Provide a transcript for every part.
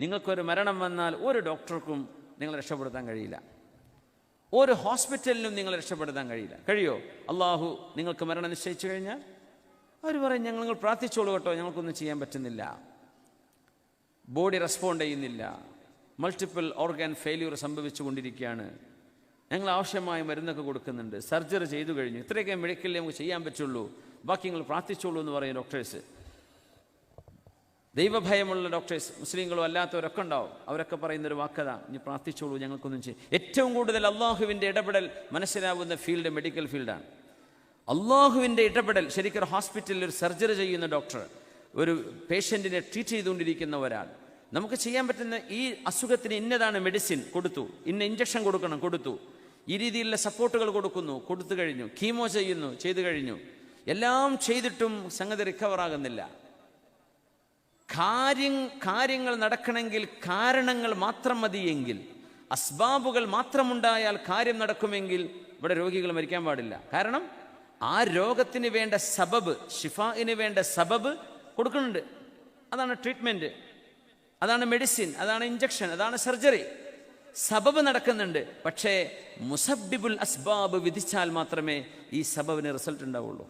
നിങ്ങൾക്കൊരു മരണം വന്നാൽ ഒരു ഡോക്ടർക്കും നിങ്ങൾ രക്ഷപ്പെടുത്താൻ കഴിയില്ല. ഒരു ഹോസ്പിറ്റലിനും നിങ്ങൾ രക്ഷപ്പെടുത്താൻ കഴിയില്ല. കഴിയോ? അള്ളാഹു നിങ്ങൾക്ക് മരണം നിശ്ചയിച്ചു കഴിഞ്ഞാൽ അവർ പറയും ഞങ്ങൾ നിങ്ങൾ പ്രാർത്ഥിച്ചോളൂ കേട്ടോ ഞങ്ങൾക്കൊന്നും ചെയ്യാൻ പറ്റുന്നില്ല. ബോഡി റെസ്പോണ്ട് ചെയ്യുന്നില്ല. മൾട്ടിപ്പിൾ ഓർഗൻ ഫെയിലിയർ സംഭവിച്ചു കൊണ്ടിരിക്കുകയാണ്. ഞങ്ങൾ ആവശ്യമായ മരുന്നൊക്കെ കൊടുക്കുന്നുണ്ട്. സർജറി ചെയ്തു കഴിഞ്ഞു. ഇത്രയൊക്കെ മെഡിക്കലിൽ നമുക്ക് ചെയ്യാൻ പറ്റുള്ളൂ. ബാക്കി നിങ്ങൾ പ്രാർത്ഥിച്ചോളൂ എന്ന് പറയും ഡോക്ടേഴ്സ്. ദൈവഭയമുള്ള ഡോക്ടേഴ്സ് മുസ്ലിങ്ങളും അല്ലാത്തവരൊക്കെ ഉണ്ടാവും. അവരൊക്കെ പറയുന്നൊരു വാക്കത ഇനി പ്രാർത്ഥിച്ചോളൂ ഞങ്ങൾക്കൊന്നും ചെയ്യും. ഏറ്റവും കൂടുതൽ അള്ളാഹുവിന്റെ ഇടപെടൽ മനസ്സിലാവുന്ന ഫീൽഡ് മെഡിക്കൽ ഫീൽഡാണ് അള്ളാഹുവിന്റെ ഇടപെടൽ ശരിക്കും ഹോസ്പിറ്റലിൽ ഒരു സർജറി ചെയ്യുന്ന ഡോക്ടർ ഒരു പേഷ്യന്റിനെ ട്രീറ്റ് ചെയ്തുകൊണ്ടിരിക്കുന്ന ഒരാൾ. നമുക്ക് ചെയ്യാൻ പറ്റുന്ന ഈ അസുഖത്തിന് ഇന്നതാണ് മെഡിസിൻ കൊടുത്തു. ഇന്ന ഇഞ്ചക്ഷൻ കൊടുക്കണം കൊടുത്തു. ഈ രീതിയിലുള്ള സപ്പോർട്ടുകൾ കൊടുക്കുന്നു കൊടുത്തു കഴിഞ്ഞു. കീമോ ചെയ്യുന്നു ചെയ്തു കഴിഞ്ഞു. എല്ലാം ചെയ്തിട്ടും സംഗതി റിക്കവർ ആകുന്നില്ല. കാര്യം കാര്യങ്ങൾ നടക്കണമെങ്കിൽ കാരണങ്ങൾ മാത്രം മതിയെങ്കിൽ അസ്ബാബുകൾ മാത്രമുണ്ടായാൽ കാര്യം നടക്കുമെങ്കിൽ ഇവിടെ രോഗികൾ മരിക്കാൻ പാടില്ല. കാരണം ആ രോഗത്തിന് വേണ്ട സബബ് ഷിഫായിന് വേണ്ട സബബ് കൊടുക്കുന്നുണ്ട്. അതാണ് ട്രീറ്റ്മെന്റ് അതാണ് മെഡിസിൻ അതാണ് ഇഞ്ചക്ഷൻ അതാണ് സർജറി സബബ് നടക്കുന്നുണ്ട്. പക്ഷേ മുസബിബുൽ അസ്ബാബ് വിധിച്ചാൽ മാത്രമേ ഈ സബബിന് റിസൾട്ട് ഉണ്ടാവുള്ളൂ.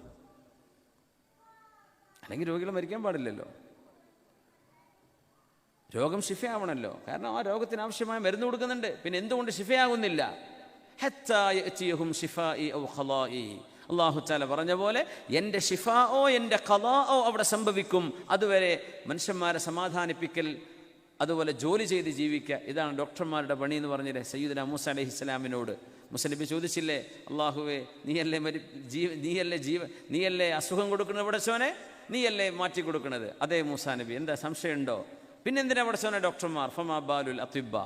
അല്ലെങ്കിൽ രോഗികൾ മരിക്കാൻ പാടില്ലല്ലോ. രോഗം ശിഫയാവണമല്ലോ കാരണം ആ രോഗത്തിന് ആവശ്യമായ മരുന്ന് കൊടുക്കുന്നുണ്ട്. പിന്നെ എന്തുകൊണ്ട് ശിഫയാകുന്നില്ല? അള്ളാഹു ചാല പറഞ്ഞ പോലെ എന്റെ ഷിഫാഓ എന്റെ കലാഓ അവിടെ സംഭവിക്കും. അതുവരെ മനുഷ്യന്മാരെ സമാധാനിപ്പിക്കൽ അതുപോലെ ജോലി ചെയ്ത് ജീവിക്കുക ഇതാണ് ഡോക്ടർമാരുടെ പണി എന്ന് പറഞ്ഞില്ലേ സയ്യിദ്ന മൂസ അലഹി ഇസ്ലാമിനോട് മുസ്ലിമി ചോദിച്ചില്ലേ അള്ളാഹുവേ നീയല്ലേ മരി ജീവ നീയല്ലേ ജീവ നീയല്ലേ അസുഖം കൊടുക്കുന്നത് പടച്ചോനെ നീയല്ലേ മാറ്റി കൊടുക്കുന്നത്? അതേ മൂസാ നബി എന്താ സംശയമുണ്ടോ? പിന്നെ എന്തിനാ പടച്ചോനെ ഡോക്ടർമാർ ഫമാ ബാലുൽ അത്തിബ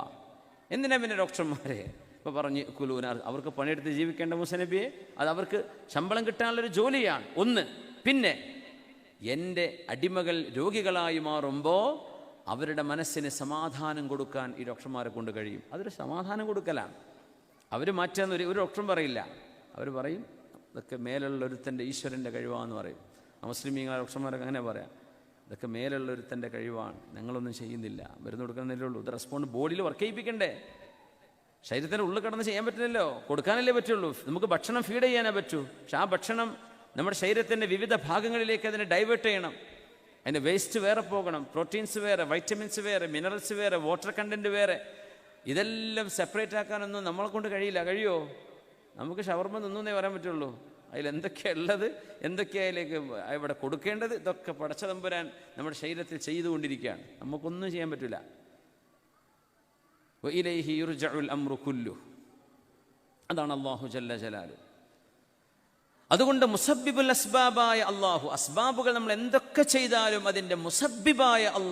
എന്തിനാ പിന്നെ ഡോക്ടർമാരെ? ഇപ്പോൾ പറഞ്ഞ് കുലൂന അവർക്ക് പണിയെടുത്ത് ജീവിക്കേണ്ട മുസനബിയെ അത് അവർക്ക് ശമ്പളം കിട്ടാനുള്ളൊരു ജോലിയാണ് ഒന്ന്. പിന്നെ എന്റെ അടിമകൾ രോഗികളായി മാറുമ്പോൾ അവരുടെ മനസ്സിന് സമാധാനം കൊടുക്കാൻ ഈ ഡോക്ടർമാരെ കൊണ്ട് കഴിയും. അതൊരു സമാധാനം കൊടുക്കലാണ്. അവർ മാറ്റാന്ന് ഒരു ഡോക്ടറും പറയില്ല. അവർ പറയും ഇതൊക്കെ മേലുള്ള ഒരുത്തന്റെ ഈശ്വരന്റെ കഴിവാന്ന് പറയും. മുസ്ലിമീങ്ങളെ ഡോക്ടർമാരൊക്കെ അങ്ങനെ പറയാം. ഇതൊക്കെ മേലുള്ള ഒരുത്തന്റെ കഴിവാണ്. ഞങ്ങളൊന്നും ചെയ്യുന്നില്ല. മരുന്ന് കൊടുക്കുന്നതിലേ ഉള്ളൂ. ഇത് റെസ്പോണ്ട് ബോഡിയിൽ വർക്ക് ചെയ്യിപ്പിക്കണ്ടേ? ശരീരത്തിന്റെ ഉള്ളിൽ കിടന്ന് ചെയ്യാൻ പറ്റില്ലല്ലോ. കൊടുക്കാനല്ലേ പറ്റുള്ളൂ. നമുക്ക് ഭക്ഷണം ഫീഡ് ചെയ്യാനേ പറ്റൂ. പക്ഷെ ആ ഭക്ഷണം നമ്മുടെ ശരീരത്തിന്റെ വിവിധ ഭാഗങ്ങളിലേക്ക് അതിനെ ഡൈവേർട്ട് ചെയ്യണം. അതിന്റെ വേസ്റ്റ് വേറെ പോകണം. പ്രോട്ടീൻസ് വേറെ വൈറ്റമിൻസ് വേറെ മിനറൽസ് വേറെ വാട്ടർ കണ്ടന്റ് വേറെ. ഇതെല്ലാം സെപ്പറേറ്റ് ആക്കാനൊന്നും നമ്മളെ കൊണ്ട് കഴിയില്ല. കഴിയോ? നമുക്ക് ഷവർമ്മ നിന്നേ പറയാൻ പറ്റുള്ളൂ. അതിൽ എന്തൊക്കെയാണ് ഉള്ളത് എന്തൊക്കെയാ അതിലേക്ക് ഇവിടെ കൊടുക്കേണ്ടത്? ഇതൊക്കെ പടച്ച തമ്പുരാൻ നമ്മുടെ ശരീരത്തിൽ ചെയ്തുകൊണ്ടിരിക്കുകയാണ്. നമുക്കൊന്നും ചെയ്യാൻ പറ്റില്ല. ഇലൈഹി അംറു കുല്ലു അതാണ് അള്ളാഹു ജല്ല ജലാലു. അതുകൊണ്ട് മുസബിബുൽ അസ്ബാബായ അള്ളാഹു അസ്ബാബുകൾ നമ്മൾ എന്തൊക്കെ ചെയ്താലും അതിന്റെ മുസബിബായ അള്ളാഹു